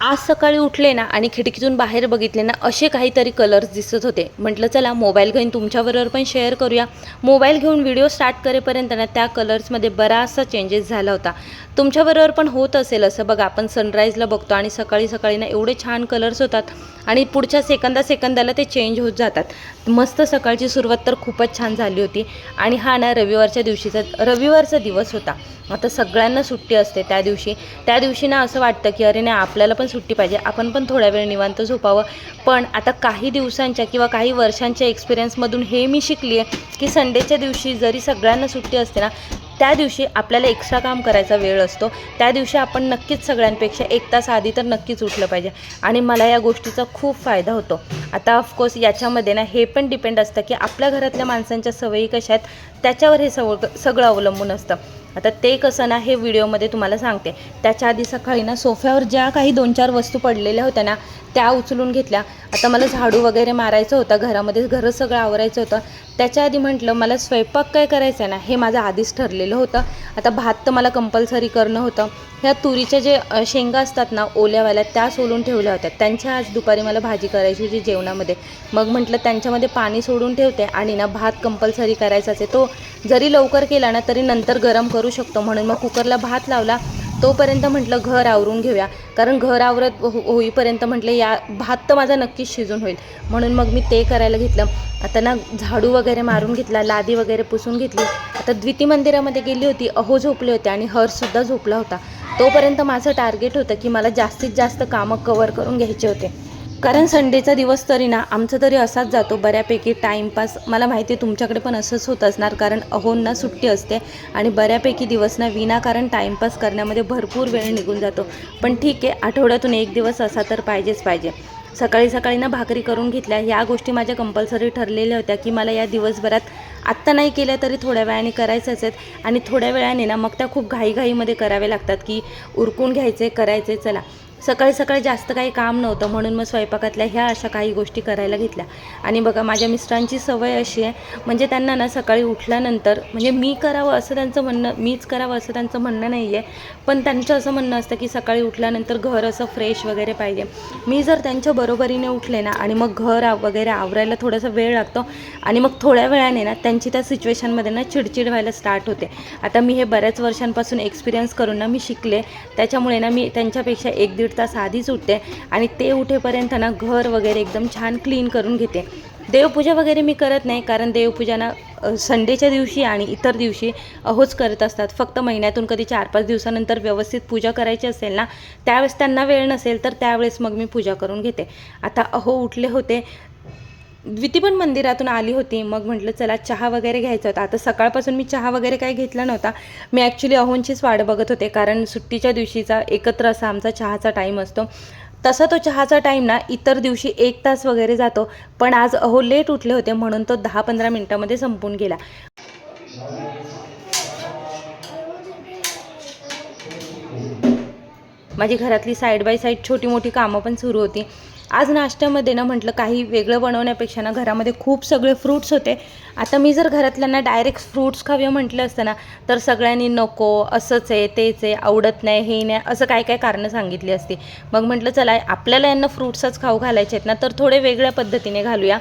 आज सकाळी उठले ना आणि खिडकीतून बाहेर बघितले ना असे काहीतरी कलर्स दिसत होते. म्हटलं चला मोबाईल घेऊन तुमच्याबरोबर पण शेअर करूया. मोबाईल घेऊन व्हिडिओ स्टार्ट करेपर्यंत ना त्या कलर्समध्ये बराचसा चेंजेस झाला होता. तुमच्याबरोबर पण होत असेल असं बघा आपण सनराईजला बघतो आणि सकाळी सकाळी ना एवढे छान कलर्स होतात. आणि पुढच्या सेकंदा सेकंदाला ते चेंज होत जातात. मस्त सकाळची सुरुवात तर खूपच छान झाली होती. आणि हा ना रविवारच्या दिवशीचा रविवारचा दिवस होता. आता सगळ्यांना सुट्टी असते त्या दिवशी. त्या दिवशी ना असं वाटतं की अरे नाही आपल्याला पण सुट्टी पाहिजे. आपण पण थोड्या वेळ निवांत झोपावं. पण आता काही दिवसांच्या किंवा काही वर्षांच्या एक्सपिरियन्समधून हे मी शिकली आहे की संडेच्या दिवशी जरी सगळ्यांना सुट्टी असते ना त्या दिवशी आपल्याला एक्स्ट्रा काम करायचा वेळ असतो. त्या दिवशी आपण नक्कीच सगळ्यांपेक्षा एक तास आधी तर नक्कीच उठलं पाहिजे. आणि मला या गोष्टीचा खूप फायदा होतो. आता ऑफकोर्स याच्यामध्ये ना हे पण डिपेंड असतं की आपल्या घरातल्या माणसांच्या सवयी कशा आहेत त्याच्यावर हे सव सगळं अवलंबून असतं. आता ते कसं ना हे व्हिडिओमध्ये तुम्हाला सांगते. त्याच्या आधी सकाळी ना सोफ्यावर ज्या काही दोन चार वस्तू पडलेल्या होत्या ना त्या उचलून घेतल्या. आता मला झाडू वगैरे मारायचं होतं घरामध्ये घरं सगळं आवरायचं होतं. त्याच्या आधी म्हटलं मला स्वयंपाक काय करायचं आहे ना हे माझं आधीच ठरलेलं होतं. आता भात तर मला कंपल्सरी करणं होतं. ह्या तुरीच्या जे शेंगा असतात ना ओल्यावाल्या त्या सोलून ठेवल्या होत्या. त्यांच्या आज दुपारी मला भाजी करायची होती जेवणामध्ये. मग म्हटलं त्यांच्यामध्ये पाणी सोडून ठेवते आणि ना भात कंपल्सरी करायचाच आहे. तो जरी लवकर केला ना तरी नंतर गरम करू शकतो. म्हणून मग कुकरला भात लावला. तोपर्यंत म्हटलं घर आवरून घेऊया. कारण घर आवरत हो होईपर्यंत म्हटलं या भात तर माझा नक्कीच शिजून होईल. म्हणून मग मी ते करायला घेतलं. आता ना झाडू वगैरे मारून घेतला लादी वगैरे पुसून घेतली. आता द्विती मंदिरामध्ये गेली होती अहो झोपले होते आणि हर्षसुद्धा झोपला होता. तोपर्यंत माझं टार्गेट होतं की मला जास्तीत जास्त कामं कवर करून घ्यायचे होते. कारण संडेचा दिवस तरी ना आमचा तरी असाच जातो बऱ्यापैकी टाईमपास मला माहिती आहे तुमच्याकडे पण असंच होत असणार कारण अहोंना सुट्टी असते आणि बऱ्यापैकी दिवस ना विनाकारण टाईमपास करण्यामध्ये भरपूर वेळ निघून जातो. पण ठीक आहे आठवड्यातून एक दिवस असा तर पाहिजेच पाहिजे. सकाळी सकाळी ना भाकरी करून घेतल्या ह्या गोष्टी माझ्या कंपल्सरी ठरलेल्या होत्या की मला या दिवसभरात आत्ता नाही केल्या तरी थोड्या वेळाने करायचंच आहेत आणि थोड्या वेळाने ना मग त्या खूप घाईघाईमध्ये कराव्या लागतात की उरकून घ्यायचे करायचे चला. सकाळी सकाळी जास्त काही काम नव्हतं म्हणून मग स्वयंपाकातल्या ह्या अशा काही गोष्टी करायला घेतल्या. आणि बघा माझ्या मिस्टरांची सवय अशी आहे म्हणजे त्यांना ना सकाळी उठल्यानंतर म्हणजे मी करावं असं त्यांचं म्हणणं मीच करावं असं त्यांचं म्हणणं नाही आहे पण त्यांचं असं म्हणणं असतं की सकाळी उठल्यानंतर घर असं फ्रेश वगैरे पाहिजे. मी जर त्यांच्या बरोबरीने उठले ना आणि मग घर आव- वगैरे आवरायला थोडासा वेळ लागतो आणि मग थोड्या वेळाने ना त्यांची त्या सिच्युएशनमध्ये ना चिडचिड व्हायला स्टार्ट होते. आता मी हे बऱ्याच वर्षांपासून एक्सपिरियन्स करून ना मी शिकले त्याच्यामुळे ना मी त्यांच्यापेक्षा एक दीड तास आधीच उठते आणि ते उठेपर्यंत ना घर वगैरे एकदम छान क्लीन करून घेते. देवपूजा वगैरे मी करत नाही कारण देवपूजा ना संडेच्या दिवशी आणि इतर दिवशी अहोच करत असतात. फक्त महिन्यातून कधी चार पाच दिवसानंतर व्यवस्थित पूजा करायची असेल ना त्यावेळेस त्यांना वेळ नसेल तर त्यावेळेस मग मी पूजा करून घेते. आता अहो उठले होते द्विती पण मंदिरातून आली होती. मग म्हटलं चला चहा वगैरे घ्यायचा होता. आता सकाळपासून मी चहा वगैरे काही घेतला नव्हता. मी ॲक्च्युली अहोंचीच वाट बघत होते कारण सुट्टीच्या दिवशीचा एकत्र असा आमचा चहाचा टाईम असतो. तसा तो चहाचा टाईम ना इतर दिवशी एक तास वगैरे जातो. पण आज अहो लेट उठले होते म्हणून तो दहा पंधरा मिनटामध्ये संपून गेला. माझी घरातली साईड बाय साईड छोटी मोठी कामं पण सुरू होती. आज नाश्त्यामध्ये ना म्हटलं काही वेगळं बनवण्यापेक्षा ना घरामध्ये खूप सगळे फ्रूट्स होते. आता मी जर घरातल्यांना डायरेक्ट फ्रूट्स खावे म्हटलं असतं ना तर सगळ्यांनी नको असंच आहे तेच आहे आवडत नाही हे नाही असं काय काय कारणं सांगितली असती. मग म्हटलं चला आपल्याला यांना फ्रूट्सच खाऊ घालायचे आहेत ना तर थोडे वेगळ्या पद्धतीने घालूया.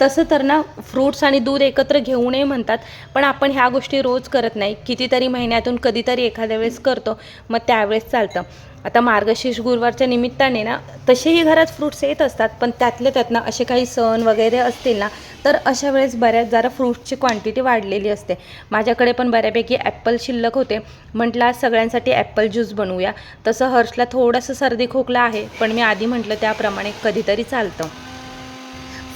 तसं तर ना फ्रूट्स आणि दूध एकत्र घेऊ नये म्हणतात पण आपण ह्या गोष्टी रोज करत नाही. कितीतरी महिन्यातून कधीतरी एखाद्या वेळेस करतो मग त्यावेळेस चालतं. आता मार्गशीर्ष गुरुवारच्या निमित्ताने ना तसेही घरात फ्रूट्स येत असतात पण त्यातल्या त्यात ना असे काही सण वगैरे असतील ना तर अशा वेळेस बऱ्याच जरा फ्रूट्सची क्वांटिटी वाढलेली असते. माझ्याकडे पण बऱ्यापैकी ॲप्पल शिल्लक होते. म्हटलं आज सगळ्यांसाठी ॲप्पल ज्यूस बनवूया. तसं हर्षला थोडंसं सर्दी खोकला आहे पण मी आधी म्हटलं त्याप्रमाणे कधीतरी चालतं.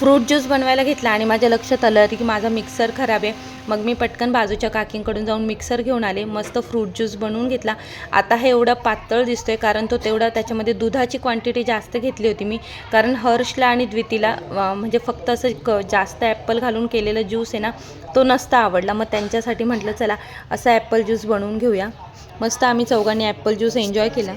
फ्रूट ज्यूस बनवायला घेतला आणि माझ्या लक्षात आलं की माझा मिक्सर खराब आहे. मग मी पटकन बाजूच्या काकींकडून जाऊन मिक्सर घेऊन आले. मस्त फ्रूट ज्यूस बनवून घेतला. आता हे एवढं पातळ दिसतोय कारण तो तेवढा त्याच्यामध्ये दुधाची क्वांटिटी जास्त घेतली होती मी. कारण हर्षला आणि द्वितीला म्हणजे फक्त असं क जास्त ॲप्पल घालून केलेला ज्यूस आहे ना तो नसता आवडला. मग त्यांच्यासाठी म्हटलं चला असा ॲपल ज्यूस बनवून घेऊया. मस्त आम्ही चौघांनी ॲपल ज्यूस एन्जॉय केला.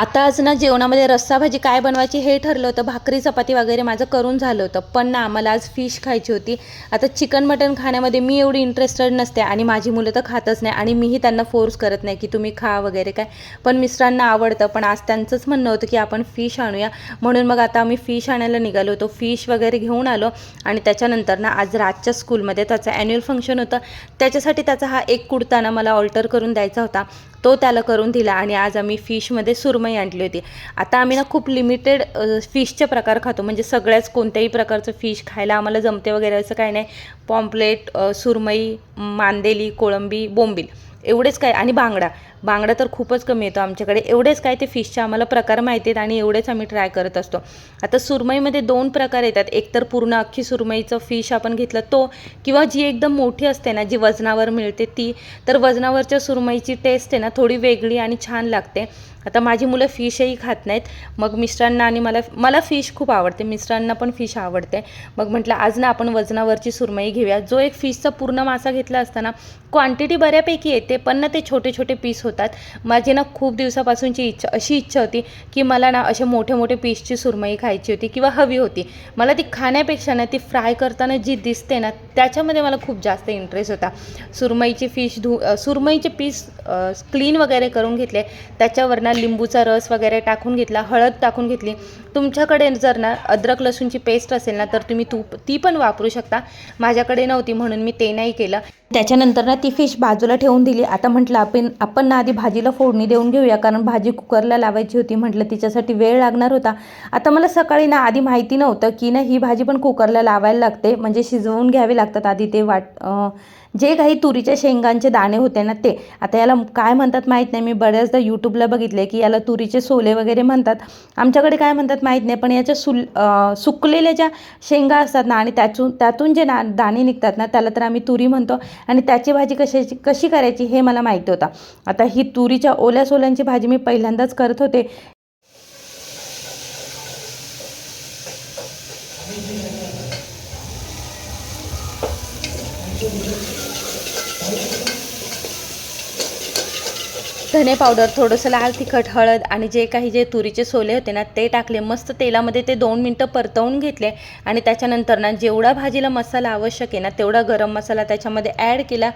आता आज ना जेवणामध्ये रस्सा भाजी काय बनवायची हे ठरलं होतं. भाकरी चपाती वगैरे माझं करून झालं होतं. पण ना मला आज फिश खायची होती. आता चिकन मटन खाण्यामध्ये मी एवढी इंटरेस्टेड नसते आणि माझी मुलं तर खातच नाही आणि मीही त्यांना फोर्स करत नाही की तुम्ही खा वगैरे काय. पण मिस्टरांना आवडतं. पण आज त्यांचंच म्हणणं होतं की आपण फिश आणूया. म्हणून मग आता आम्ही फिश आणायला निघालो होतो. फिश वगैरे घेऊन आलो आणि त्याच्यानंतर ना आज रातच्या स्कूलमध्ये त्याचं ॲन्युअल फंक्शन होतं. त्याच्यासाठी त्याचा हा एक कुडता ना मला ऑल्टर करून द्यायचा होता. तो त्याला करून दिला आणि आज आम्ही फिशमध्ये सुरमई आणली होती. आता आम्ही ना खूप लिमिटेड फिशचे प्रकार खातो. म्हणजे सगळ्याच कोणत्याही प्रकारचं फिश खायला आम्हाला जमते वगैरे असं काही नाही. पॉम्पलेट सुरमई मांदेली कोळंबी बोंबील एवढेच काय आणि बांगडा बांगडा तर खूपच कमी येतो आमच्याकडे. एवढेच काय ते फिशचे आम्हाला प्रकार माहिती आहेत आणि एवढेच आम्ही ट्राय करत असतो. आता सुरमईमध्ये दोन प्रकार येतात. एक तर पूर्ण अख्खी सुरमईचं फिश आपण घेतलं तो किंवा जी एकदम मोठी असते ना जी वजनावर मिळते ती तर वजनावरच्या सुरमईची टेस्ट आहे ना थोडी वेगळी आणि छान लागते. आता माझी मुलं फिशही खात नाहीत. मग मिस्टरांना आणि मला मला फिश खूप आवडते. मिस्टरांना पण फिश आवडते. मग म्हटलं आज ना आपण वजनावरची सुरमई घेऊया. जो एक फिशचा पूर्ण मासा घेतला असताना क्वांटिटी बऱ्यापैकी येते पण ना ते छोटे छोटे पीस होतात. माझी ना खूप दिवसापासूनची इच्छा अशी इच्छा होती की मला ना असे मोठे मोठे पीसची सुरमई खायची होती किंवा हवी होती. मला ती खाण्यापेक्षा ना ती फ्राय करताना जी दिसते ना त्याच्यामध्ये मला खूप जास्त इंटरेस्ट होता. सुरमईची फिश धु सुरमईचे पीस क्लीन वगैरे करून घेतले. त्याच्यावर ना लिंबूचा रस वगैरे टाकून घेतला हळद टाकून घेतली. तुमच्याकडे जर ना अद्रक लसूणची पेस्ट असेल ना तर तुम्ही तूप ती पण वापरू शकता. माझ्याकडे नव्हती म्हणून मी ते नाही केलं. त्याच्यानंतर ना ती फिश बाजूला ठेवून दिली. आता म्हटलं आपण आपण ना आधी भाजीला फोडणी देऊन घेऊया कारण भाजी कुकरला लावायची होती म्हटलं तिच्यासाठी वेळ लागणार होता. आता मला सकाळी ना आधी माहिती नव्हतं की ना ही भाजी पण कुकरला लावायला लागते म्हणजे शिजवून घ्यावी लागतात आधी ते वाट जे काही तुरीच्या शेंगांचे दाणे होते ना ते आता याला काय म्हणतात माहीत नाही मी बऱ्याचदा यूट्यूबला बघितले की याला तुरीचे सोले वगैरे म्हणतात. आमच्याकडे काय म्हणतात माहीत नाही पण याच्या सुल सुकलेल्या ज्या शेंगा असतात ना आणि त्यातून त्यातून जे ना दाणे निघतात ना त्याला तर आम्ही तुरी म्हणतो आणि त्याची भाजी कशाची कशी करायची हे मला माहिती होतं. आता ही तुरीच्या ओल्या सोल्यांची भाजी मी पहिल्यांदाच करत होते. धने पावडर थोडंसं लाल तिखट हळद आणि जे काही जे तुरीचे सोले होते ना ते टाकले. मस्त तेलामध्ये ते दोन मिनटं परतवून घेतले आणि त्याच्यानंतर ना जेवढा भाजीला मसाला आवश्यक आहे ना तेवढा गरम मसाला त्याच्यामध्ये ॲड केला.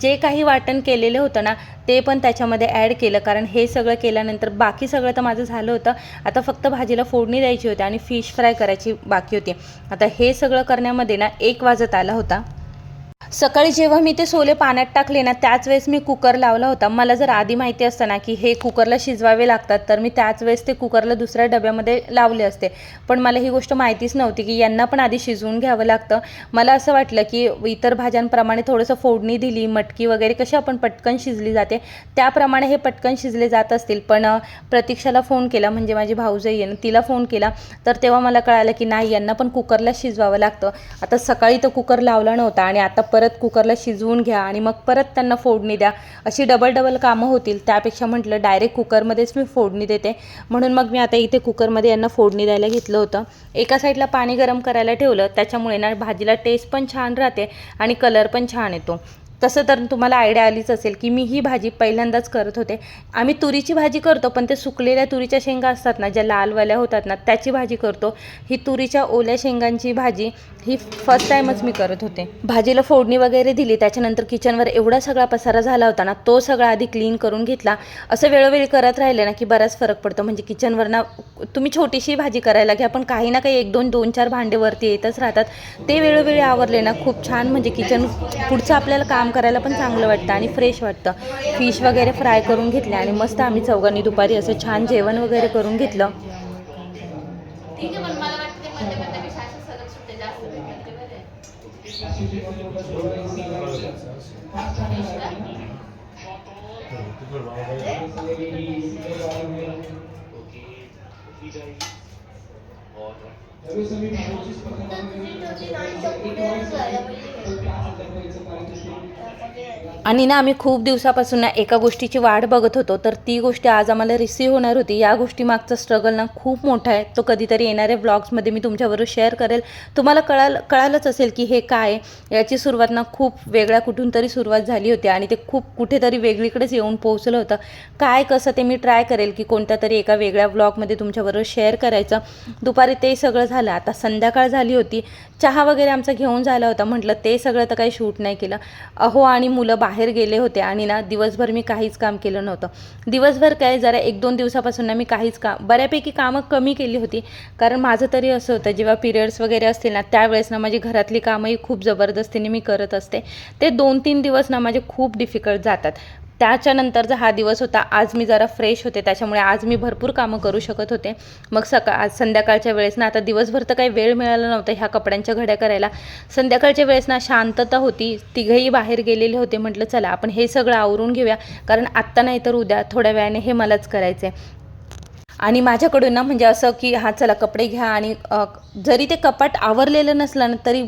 जे काही वाटण केलेलं होतं ना ते पण त्याच्यामध्ये ॲड केलं. कारण हे सगळं केल्यानंतर बाकी सगळं तर माझं झालं होतं. आता फक्त भाजीला फोडणी द्यायची होती आणि फिश फ्राय करायची बाकी होती. आता हे सगळं करण्यामध्ये ना एक वाजत आला होता. सकाळी जेव्हा मी ते सोले पाण्यात टाकले ना त्याच वेळेस मी कुकर लावला होता. मला जर आधी माहिती असतं ना की हे कुकरला शिजवावे लागतात तर मी त्याच वेळेस ते कुकरला दुसऱ्या डब्यामध्ये लावले असते. पण मला ही गोष्ट माहितीच नव्हती की यांना पण आधी शिजवून घ्यावं लागतं. मला असं वाटलं की इतर भाज्यांप्रमाणे थोडंसं फोडणी दिली मटकी वगैरे कशी आपण पटकन शिजली जाते त्याप्रमाणे हे पटकन शिजले जात असतील. पण प्रतीक्षाला फोन केला म्हणजे माझी भाऊजाई आहे तिला फोन केला. तर तेव्हा मला कळालं की नाही यांना पण कुकरला शिजवावं लागतं. आता सकाळी तर कुकर लावला नव्हता आणि आता परत कुकरला शिजवून घ्या आणि मग परत त्यांना फोडणी द्या. अशी डबल डबल कामं होतील. त्यापेक्षा म्हटलं डायरेक्ट कुकरमध्येच मी फोडणी देते. म्हणून मग मी आता इथे कुकरमध्ये यांना फोडणी द्यायला घेतलं होतं. एका साईडला पाणी गरम करायला ठेवलं. त्याच्यामुळे ना भाजीला टेस्ट पण छान राहते आणि कलर पण छान येतो. तसं तर तुम्हाला आयडिया आलीच असेल की मी ही भाजी पहिल्यांदाच करत होते. आम्ही तुरीची भाजी करतो पण ते सुकलेल्या तुरीच्या शेंगा असतात ना ज्या लालवाल्या होतात ना त्याची भाजी करतो. ही तुरीच्या ओल्या शेंगांची भाजी ही फर्स्ट टाईमच मी करत होते. भाजीला फोडणी वगैरे दिली त्याच्यानंतर किचनवर एवढा सगळा पसारा झाला होता ना तो सगळा आधी क्लीन करून घेतला. असं वेळोवेळी करत राहिले ना की बराच फरक पडतो. म्हणजे किचनवर ना तुम्ही छोटीशी भाजी करायला घ्या पण काही ना काही एक दोन दोन चार भांडे वरती येतच राहतात. ते वेळोवेळी आवरले ना खूप छान म्हणजे किचन पुढचं आपल्याला काम करायला पण चांगलं वाटतं आणि फ्रेश वाटतं. फिश वगैरे फ्राय करून घेतले आणि मस्त आम्ही चौघांनी दुपारी असं छान जेवण वगैरे करून घेतलं. आणि ना आम्ही खूप दिवसापासून ना एका गोष्टीची वाट बघत होतो तर ती गोष्ट आज आम्हाला रिसीव्ह होणार होती. या गोष्टी मागचा स्ट्रगल ना खूप मोठा आहे. तो कधीतरी येणाऱ्या ब्लॉग्समध्ये मी तुमच्याबरोबर शेअर करेल. तुम्हाला कळाल कळालंच असेल की हे काय याची सुरुवात ना खूप वेगळ्या कुठून तरी सुरुवात झाली होती आणि ते खूप कुठेतरी वेगळीकडेच येऊन पोहोचलं होतं. काय कसं ते मी ट्राय करेल की कोणत्या तरी एका वेगळ्या ब्लॉगमध्ये तुमच्याबरोबर शेअर करायचं. दुपारी ते सगळं झालं. आता संध्याकाळ झाली होती. चहा वगैरे आमचा घेऊन झाला होता. म्हटलं ते ते सगळं तर काही शूट नाही केलं. अहो आणि मुलं बाहेर गेले होते आणि ना दिवसभर मी काहीच काम केलं नव्हतं. दिवसभर काय जरा एक दोन दिवसापासून ना मी काहीच काम बऱ्यापैकी कामं कमी केली होती. कारण माझं तरी असं होतं जेव्हा पिरियड्स वगैरे असतील ना त्यावेळेस ना माझी घरातली कामंही खूप जबरदस्तीने मी करत असते. ते दोन तीन दिवस ना माझे खूप डिफिकल्ट जातात. त्याच्यानंतरचा हा दिवस होता आज मी जरा फ्रेश होते. त्याच्यामुळे आज मी भरपूर कामं करू शकत होते. मग सका आज संध्याकाळच्या वेळेस ना आता दिवसभर तर काही वेळ मिळाला नव्हता ह्या कपड्यांच्या घड्या करायला. संध्याकाळच्या वेळेस ना शांतता होती. तिघंही बाहेर गेलेले होते. म्हटलं चला आपण हे सगळं आवरून घेऊया. कारण आत्ता नाही तर उद्या थोड्या वेळाने हे मलाच करायचं आहे आणि माझ्याकडून ना म्हणजे असं की हा चला कपडे घ्या आणि जरी ते कपाट आवरलेलं नसलं ना तरी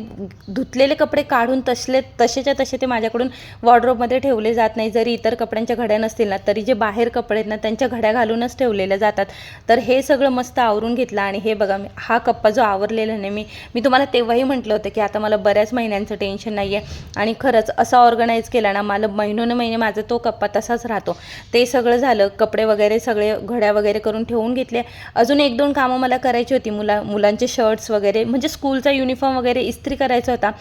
धुतलेले कपडे काढून तसले तसेच्या तसे ते माझ्याकडून वॉर्ड्रोबमध्ये ठेवले जात नाही. जरी इतर कपड्यांच्या घड्या नसतील ना तरी जे बाहेर कपडे आहेत ना त्यांच्या घड्या घालूनच ठेवलेल्या जातात. तर हे सगळं मस्त आवरून घेतलं आणि हे बघा मी- हा कप्पा जो आवरलेला नाही मी मी तुम्हाला तेव्हाही म्हटलं होतं की आता मला बऱ्याच महिन्यांचं टेन्शन नाही आहे आणि खरंच असा ऑर्गनाईज केला ना मला महिनोन महिने माझा तो कप्पा तसाच राहतो. ते सगळं झालं कपडे वगैरे सगळे घड्या वगैरे करून ठेवून घेतले. अजून एक दोन कामं मला करायची होती मुला मुलांचे शर्ट्स वगैरे म्हणजे स्कूलचा युनिफॉर्म वगैरे इस्त्री करायचा होता.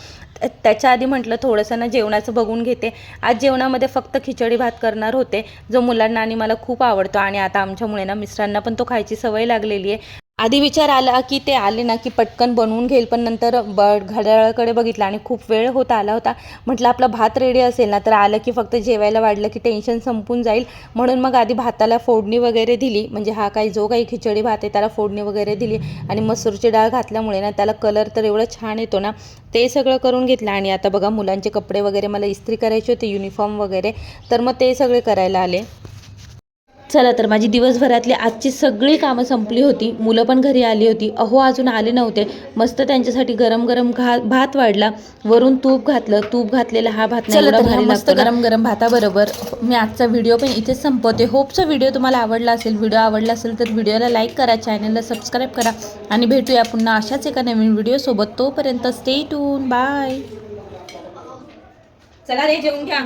त्याच्या आधी म्हटलं थोडंसं ना जेवणाचं बघून घेते. आज जेवणामध्ये फक्त खिचडी भात करणार होते जो मुलांना आणि मला खूप आवडतो. आणि आता आमच्यामुळे ना मिस्टरांना पण तो खायची सवय लागलेली आहे. आधी विचार आला की ते आले ना की पटकन बनवून घेईल पण नंतर ब घड्याळाकडे बघितलं आणि खूप वेळ होत आला होता. म्हटलं आपला भात रेडी असेल ना तर आलं की फक्त जेवायला वाढलं की टेन्शन संपून जाईल. म्हणून मग आधी भाताला फोडणी वगैरे दिली. म्हणजे हा काही जो काही खिचडी भात आहे त्याला फोडणी वगैरे दिली. आणि मसूरची डाळ घातल्यामुळे ना त्याला कलर तर एवढं छान येतो ना ते सगळं करून घेतलं. आणि आता बघा मुलांचे कपडे वगैरे मला इस्त्री करायचे होते युनिफॉर्म वगैरे. तर मग ते सगळे करायला आले. चला तर माझी दिवसभरातली आजची सगळी कामं संपली होती. मुलं पण घरी आली होती. अहो अजून आले नव्हते. मस्त त्यांच्यासाठी गरम गरम घा भात वाढला. वरून तूप घातलं. तूप घातलेला हा भात नाही मस्त गरम गरम भाताबरोबर मी आजचा व्हिडिओ पण इथेच संपवते. होपचा व्हिडिओ तुम्हाला आवडला असेल व्हिडिओ आवडला असेल तर व्हिडिओला लाईक करा चॅनलला सबस्क्राईब करा आणि भेटूया पुन्हा अशाच एका नवीन व्हिडिओसोबत तोपर्यंत स्टे टून बाय चला रे जेवून घ्या.